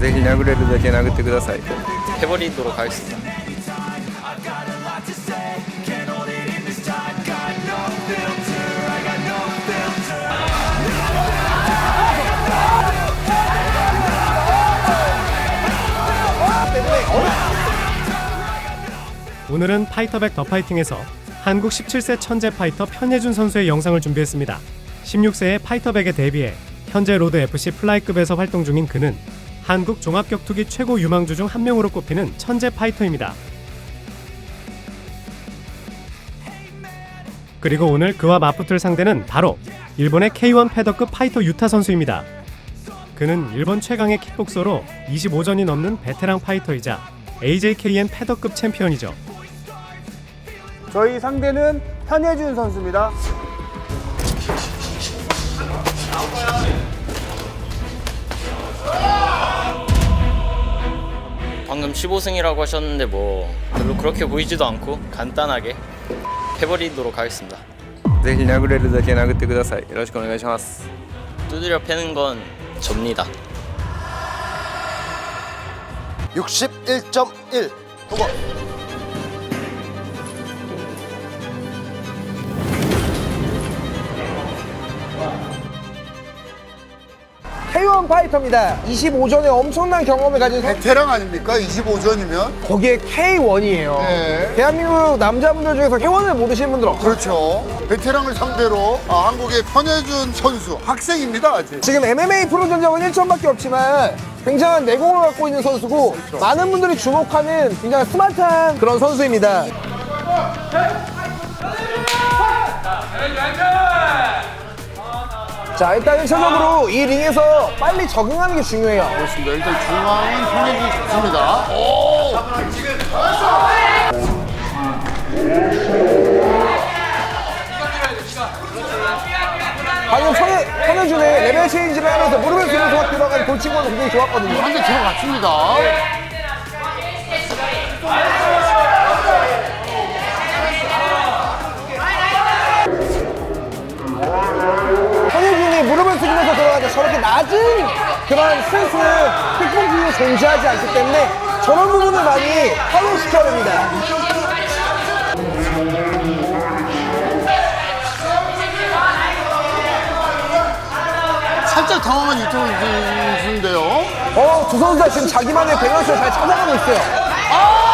ぜひ殴れるだけ殴ってください 해버리도록 하겠습니다. 오늘은 파이터백 더 파이팅에서 한국 17세 천재 파이터 편예준 선수의 영상을 준비했습니다. 16세의 파이터백에 데뷔해 현재 로드 FC 플라이급에서 활동 중인 그는 한국 종합격투기 최고 유망주 중 한 명으로 꼽히는 천재 파이터입니다. 그리고 오늘 그와 맞붙을 상대는 바로 일본의 K1 패더급 파이터 유타 선수입니다. 그는 일본 최강의 킥복서로 25전이 넘는 베테랑 파이터이자 AJKN 패더급 챔피언이죠. 저희 상대는 현혜준 선수입니다. 방금 15승이라고 하셨는데 뭐 별로 그렇게 보이지도 않고 간단하게 해버리도록 하겠습니다. ぜひ殴れるだけ殴ってくださいよろしくお願いします 두드려 패는 건 접니다. 61.1 K1 파이터입니다. 25전에 엄청난 경험을 가진 선 베테랑 아닙니까? 25전이면? 거기에 K1이에요. 네. 대한민국 남자분들 중에서 K1을 모르시는 분들 없어요. 그렇죠. 베테랑을 상대로 아, 한국의 편해준 선수, 학생입니다, 아직. 지금 MMA 프로 전적은 1점밖에 없지만 굉장한 내공을 갖고 있는 선수고 많은 분들이 주목하는 굉장히 스마트한 그런 선수입니다. 자 일단 1차적으로 이 링에서 빨리 적응하는 게 중요해요. 그렇습니다. 일단 중앙은 편해준 좋습니다. 방금 천혜, 천혜준의 레벨 체인지를 하면서 무릎을 쓰면서 확 들어간 돌친구도 굉장히 좋았거든요. 한대 들어갔습니다. 저렇게 낮은 그런 스탠스는 킥복싱에 존재하지 않기 때문에 저런 부분을 많이 활용시켜야 됩니다. 살짝 당황한 유튜브 선수인데요. 어, 두 선수 다 지금 자기만의 밸런스를 잘 찾아가고 있어요. 아! 아!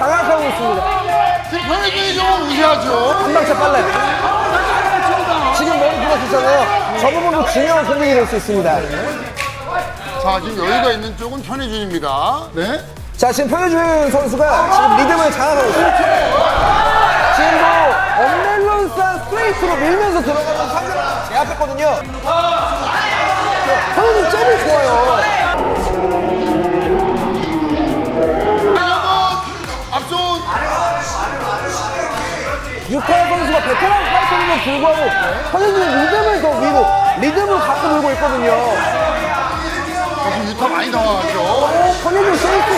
장악하고 있습니다. 지금 편해준이 좀 무시하죠. 한 방차 빨라요. 지금 머리 들어섰잖아요. 저 부분도 중요한 공격이 될 수 있습니다. 자, 지금 여유가 있는 쪽은 편해준입니다. 네. 자, 지금 편해준 선수가 지금 리듬을 장악하고 있어요. 지금도 언밸런스한 스트레이트로 밀면서 들어가는 상대를 제압했거든요. 편해준 잽이 좋아요. 선수가 베테랑 파이터임에도 불구하고 편해준이 리듬을 더 위로, 리듬을 갖고 놀고 있거든요. 지금 유타 많이 당황하죠. 오, 편해준 세이프.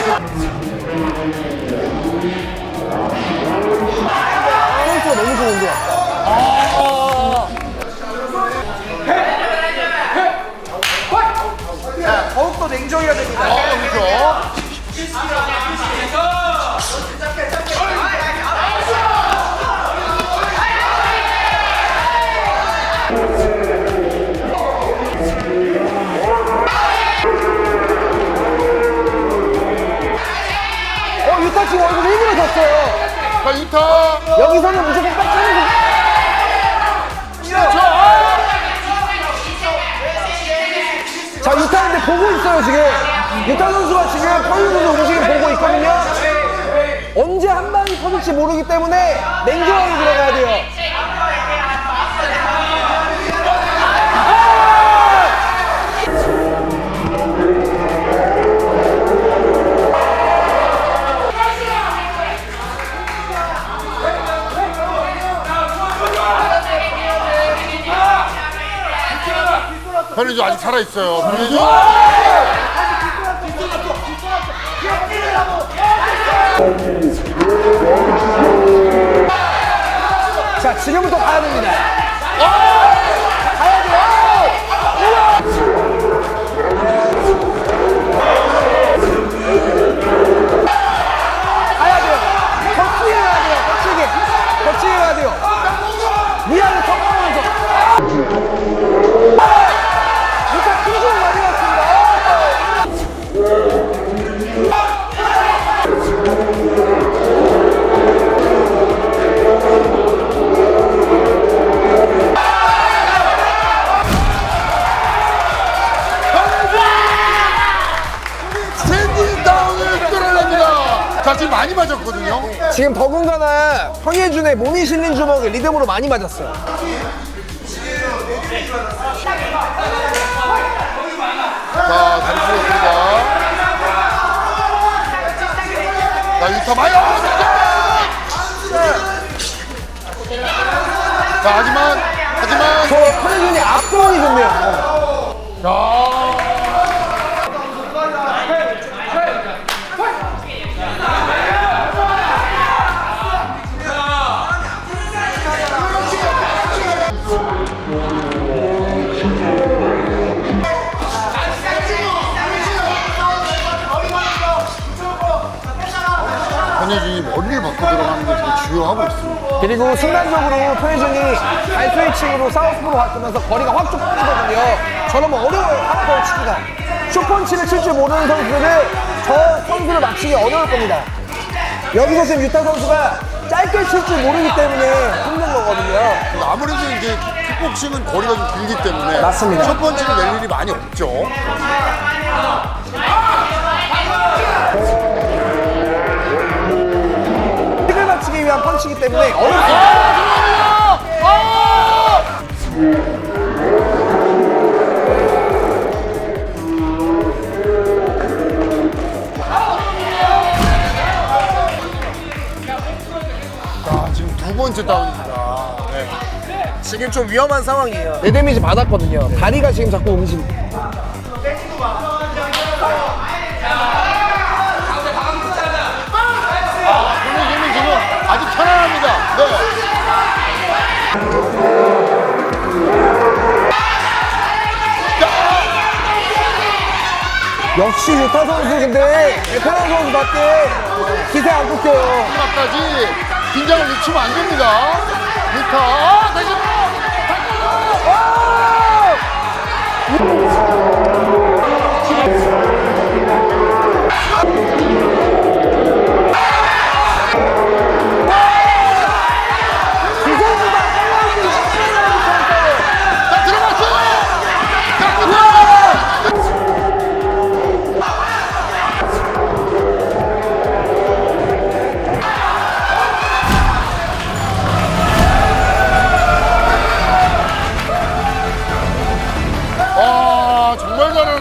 센스가 너무 좋은데요. 자, 더욱더 냉정해야 됩니다. 아, 그렇죠. 기서는 무조건 빡치는 거. 자, 유타 근데 보고 있어요, 지금. 유타 선수가 지금 편유 선수 움직임 보고 있거든요. 언제 한 방이 터질지 모르기 때문에 냉정하게 들어가야 돼요. 변희주 아직 살아 있어요. 변희주. 자, 지금부터 가야 됩니다. 어! 지금 많이 맞았거든요. 지금 더군다나 황예준의 몸이 실린 주먹을 리듬으로 많이 맞았어요. 자, 다리 풀었습니다. 자, 유타 마요! 자, 하지만, 권혜준이 머리를 바꿔 들어가는 게 되게 주요하고 있습니다. 그리고 순간적으로 표현준이 발스위칭으로 사우스포로 바꾸면서 거리가 확 좁아지거든요. 저러면 어려워요, 하프로 치기가. 슈펀치를 칠 줄 모르는 선수들은 저 선수를 맞추기 어려울 겁니다. 여기서 지금 유타 선수가 짧게 칠 줄 모르기 때문에 힘든 거거든요. 아무래도 이제 킥복싱은 거리가 좀 길기 때문에 맞습니다. 첫 번째를 낼 일이 많이 없죠. 치이기 때문에 어렵습니다. 자, 지금 두 번째 다운입니다. 네. 지금 좀 위험한 상황이에요. 내 데미지 받았거든요. 다리가 지금 자꾸 움직 역시 유타 선수 근데 베테랑 선수밖에 기세 안 꺾여요. 마지막까지 긴장을 늦추면 안 됩니다. 유타, 아, 다시 두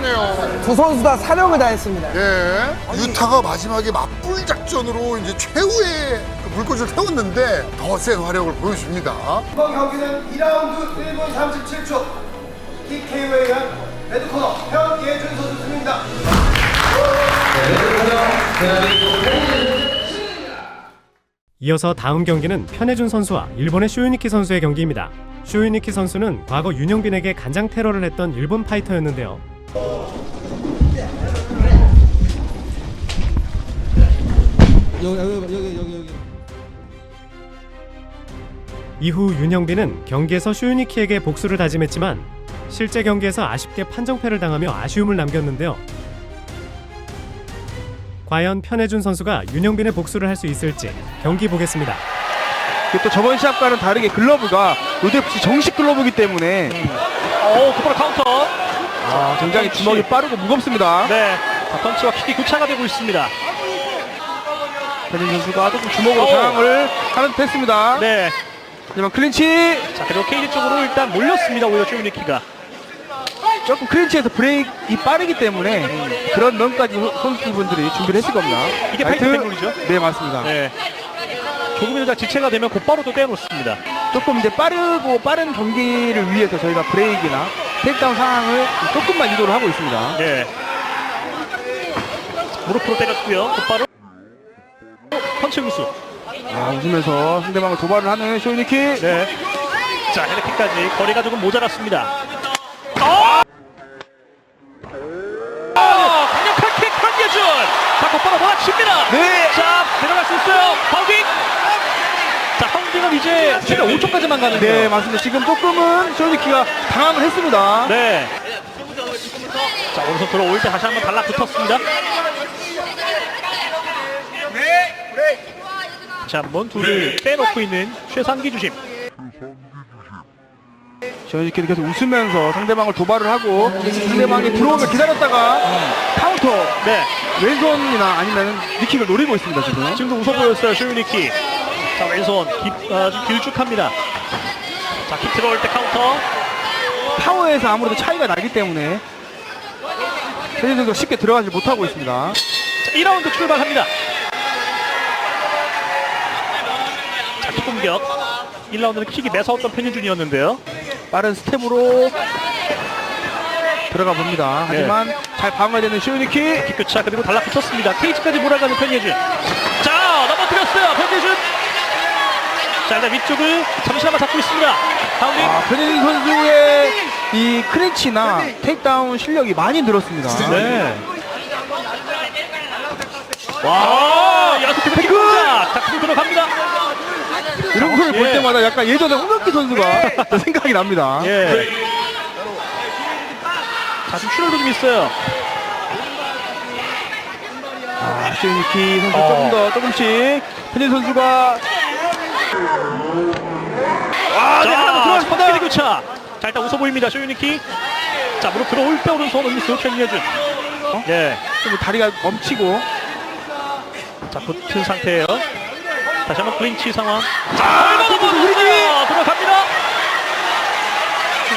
정말 잘하네요. 두 선수 다 사력을 다했습니다. 예. 유타가 마지막에 맞불 작전으로 이제 최후의 그 불꽃을 태웠는데 더 센 화력을 보여줍니다. 이번 경기는 2라운드 1분 37초 TKO에 의한 레드코너 현예준 선수 승입니다. 이어서 다음 경기는 편해준 선수와 일본의 쇼유니키 선수의 경기입니다. 쇼유니키 선수는 과거 윤영빈에게 간장 테러를 했던 일본 파이터였는데요. 이후 윤영빈은 경기에서 쇼유니키에게 복수를 다짐했지만 실제 경기에서 아쉽게 판정패를 당하며 아쉬움을 남겼는데요. 과연 편해준 선수가 윤영빈의 복수를 할 수 있을지 경기 보겠습니다. 또 저번 시합과는 다르게 글러브가 로드FC 정식 글러브이기 때문에 오, 곧바로 카운터. 아, 굉장히 주먹이 빠르고 무겁습니다. 네. 자, 펀치와 킥이 교차가 되고 있습니다. 변인 선수가 조금 주먹으로 오. 장악을 하는 듯 했습니다. 네. 하지만 클린치 자, 그리고 케이지 쪽으로 일단 몰렸습니다. 오히려 쇼유니키가. 조금 클린치에서 브레이크가 빠르기 때문에 그런 면까지 선수분들이 준비를 했을 겁니다. 이게. 파이트 테크닉이죠? 네, 맞습니다. 네. 조금이라도 지체가 되면 곧바로 또 떼놓습니다. 조금 이제 빠르고 빠른 경기를 위해서 저희가 브레이크나 테이크다운 상황을 조금만 유도를 하고 있습니다. 네. 무릎으로 때렸고요. 곧바로 펀치 구수. 아, 웃으면서 상대방을 도발을 하는 쇼이니키. 네. 자, 헤드킥까지 거리가 조금 모자랐습니다. 어! 어, 강력한 킥 한예준. 자, 곧바로 몰아칩니다. 네. 자, 내려갈 수 있어요. 파운딩. 자, 파운딩은 최대 5초까지만 가는데요. 네, 맞습니다. 지금 조금은 쇼이니키가 당황을 했습니다. 네. 자, 오른손 들어올 때 다시 한번 달라붙었습니다. 자, 한번 둘을 빼놓고 있는 최상기 주심. 쇼이니키도 계속 웃으면서 상대방을 도발을 하고 상대방이 들어오면 기다렸다가 카운터 네. 왼손이나 아니면 니킥을 노리고 있습니다, 지금. 지금도 웃어 보였어요, 쇼유니키. 자, 왼손 깊, 아주 길쭉합니다. 자, 킥 들어올 때 카운터. 파워에서 아무래도 차이가 나기 때문에 세진 선수가 쉽게 들어가지 못하고 있습니다. 자, 2라운드 출발합니다. 자, 킥 공격. 1라운드는 킥이 매서웠던 편유준이었는데요. 빠른 스텝으로 들어가 봅니다. 하지만 잘 방어해야 되는 쇼유니키. 킥 교차 그리고 달라붙었습니다. 케이지까지 몰아가는 편예준. 자, 넘어뜨렸어요, 편예준. 자, 일단 위쪽을 잠시나마 잡고 있습니다. 파운딩. 아, 변혜진 선수의 이 크렌치나 테이크다운 실력이 많이 늘었습니다. 네. 와, 연속 태클 공작. 자, 킥 들어갑니다. 이런 걸 볼 예. 때마다 약간 예전에 홍명기 선수가 생각이 납니다. 예. 자, 지금 출혈도 좀 있어요. 아, 쇼유니키 선수 어. 조금 더 조금씩 변혜진 선수가 아, 네, 하나 들어갔습니다. 스피드 교차. 자, 일단 웃어 보입니다, 쇼유니키. 자, 무릎 들어올 때 오른손 음미스 ken예준. 예. 좀 다리가 멈추고 자, 붙은 상태예요. 다시 한번 클린치 상황. 자, 걸고 넘어갑니다. 들어갑니다.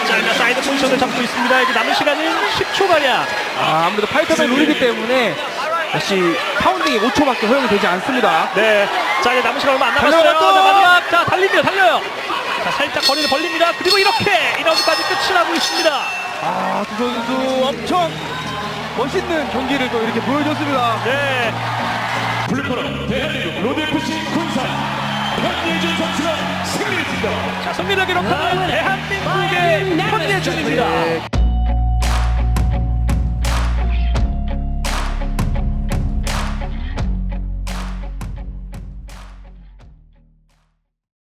자, 일단 사이드 포지션을 잡고 있습니다. 이제 남은 시간은 10초 가량. 아, 아무래도 파이터를 노리기 때문에 역시 파운딩이 5초밖에 허용이 되지 않습니다. 네. 자, 이제 남은 시간 얼마 안 남았어요. 자, 마지막. 자, 달립니다. 달려요. 자, 살짝 거리를 벌립니다. 그리고 이렇게 1라운드까지 끝을 하고 있습니다. 아, 두 선수 엄청 멋있는 경기를 또 이렇게 보여줬습니다. 네. 블루코너 대한민국 로드FC 군산 현예준 선수가 승리했습니다. 자, 승리를 기록한 대한민국의 현예준입니다.